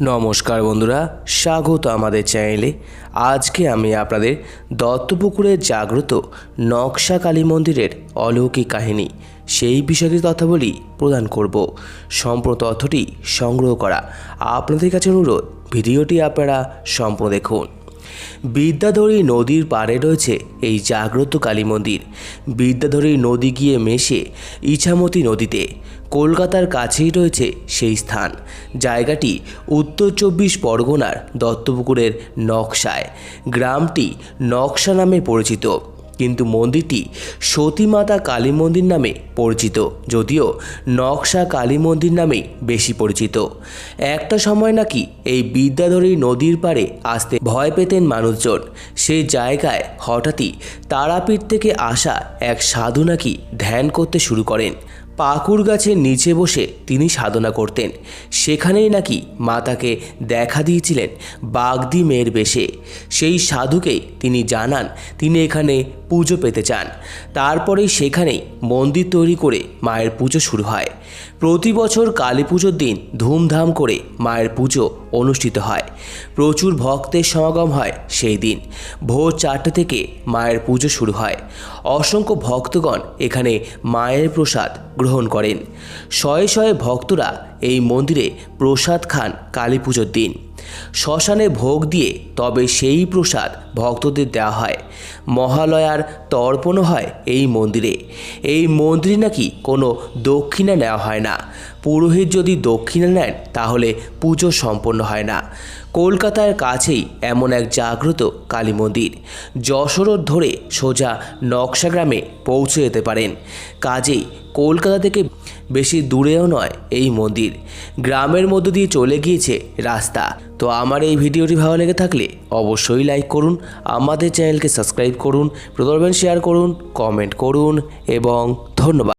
নমস্কার বন্ধুরা, স্বাগত আমাদের চ্যানেলে। আজকে আমি আপনাদের দত্তপুকুরে জাগ্রত নকশা কালী মন্দিরের অলৌকিক কাহিনী, সেই বিষয়ে তথ্যাবলী প্রদান করব। সম্পূর্ণ তথ্যটি সংগ্রহ করা আপনাদের কাছে অনুরোধ, ভিডিওটি আপনারা সম্পূর্ণ দেখুন। বিদ্যাধরী নদীর পাড়ে রয়েছে এই জাগ্রত কালী মন্দির। বিদ্যাধরী নদী গিয়ে মেশে ইছামতি নদীতে। কলকাতার কাছেই রয়েছে সেই স্থান। জায়গাটি উত্তর চব্বিশ পরগনার দত্তপুকুরের নকশায়। গ্রামটি নকশা নামে পরিচিত। কিন্তু মন্দিরটি সতীমাতা কালী মন্দির নামে পরিচিত, যদিও নকশা কালী মন্দির নামেই বেশি পরিচিত। একটা সময় নাকি এই বিদ্যাধরী নদীর পাড়ে আসতে ভয় পেতেন মানুষজন। সেই জায়গায় হঠাৎই তারাপীঠ থেকে আসা এক সাধু নাকি ধ্যান করতে শুরু করেন। পাকুর গাছের নিচে বসে তিনি সাধনা করতেন। সেখানেই নাকি মাতাকে দেখা দিয়েছিলেন বাগদি মেয়ের বেশে। সেই সাধুকেই তিনি জানান তিনি এখানে পুজো পেতে চান। তারপরেই সেখানেই মন্দির তৈরি করে মায়ের পুজো শুরু হয়। প্রতি বছর কালী পুজোর দিন ধুমধাম করে মায়ের পুজো অনুষ্ঠিত হয়। প্রচুর ভক্তের সমাগম হয় সেই দিন। ভোর চারটে থেকে মায়ের পুজো শুরু হয়। অসংখ্য ভক্তগণ এখানে মায়ের প্রসাদ গ্রহণ করেন। শয়ে শয়ে ভক্তরা এই মন্দিরে প্রসাদ খান কালী পুজোর দিন। শ্মশানে ভোগ দিয়ে তবে সেই প্রসাদ ভক্তদের দেওয়া হয়। মহালয়ার তর্পণও হয় এই মন্দিরে। এই মন্দিরে নাকি কোনো দক্ষিণা নেওয়া হয় না। পুরোহিত যদি দক্ষিণা নেন, তাহলে পুজো সম্পন্ন হয় না। কলকাতার কাছেই এমন এক জাগ্রত কালী মন্দির। যশোরোড ধরে সোজা নকশা গ্রামে পৌঁছে যেতে পারেন। কাজেই কলকাতা থেকে বেশি দূরেও নয়, এই মন্দির। গ্রামের মধ্য দিয়ে চলে গিয়েছে রাস্তা। তো আমার এই ভিডিওটি ভালো লেগে থাকলে অবশ্যই লাইক করুন, আমাদের চ্যানেলকে সাবস্ক্রাইব করুন প্রদর্বেন শেয়ার করুন কমেন্ট করুন, এবং ধন্যবাদ।